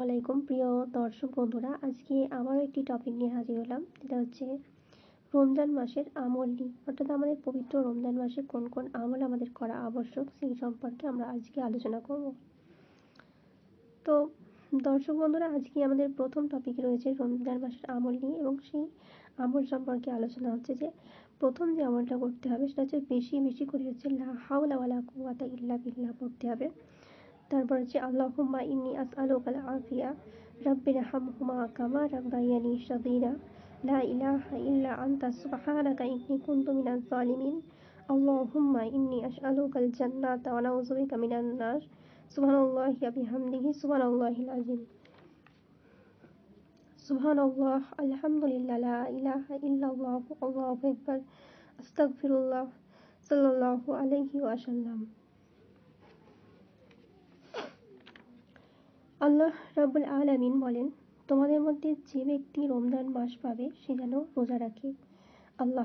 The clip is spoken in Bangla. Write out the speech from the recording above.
আলাইকুম। প্রিয় দর্শক বন্ধুরা, আজকে আবারও একটি টপিক নিয়ে হাজির হলাম। যেটা হচ্ছে রমজান মাসের আমল নিয়ে। অর্থাৎ আমাদের পবিত্র রমজান মাসে কোন কোন আমল আমাদের করা আবশ্যক সেই সম্পর্কে আমরা আজকে আলোচনা করব। তো দর্শক বন্ধুরা, আজকে আমাদের প্রথম টপিক রয়েছে রমজান মাসের আমল নিয়ে এবং সেই আমল সম্পর্কে আলোচনা হচ্ছে যে প্রথম যে আমলটা করতে হবে সেটা হচ্ছে বেশি বেশি করে হচ্ছে লা হাওলা কুয়াতা ইল্লা বিল্লাহ পড়তে হবে। তারপর হচ্ছে আল্লাহুম্মা ইন্নি আসআলুকাল আফিয়া রাব্বির হামহুমা কামা রাব্বায়ানি সাগীরা লা ইলাহা ইল্লা আনতা সুবহানাকা ইন্নী কুনতু মিনাজ জালিমিন আল্লাহুম্মা ইন্নি আসআলুকাল জান্নাতা ওয়া নাউযু বিকা মিনান নার সুবহানাল্লাহি ওয়া বিহামদিহি সুবহানাল্লাহিল আযীম সুবহানাল্লাহ আলহামদুলিল্লাহ লা ইলাহা ইল্লাল্লাহ আল্লাহু আকবার আস্তাগফিরুল্লাহ সাল্লাল্লাহু আলাইহি ওয়াসাল্লাম আল্লাহ রাবুল আলামিন বলেন, তোমাদের মধ্যে যে ব্যক্তি রমজান মাস পাবে, সে যেন রোজা রাখে। আল্লাহ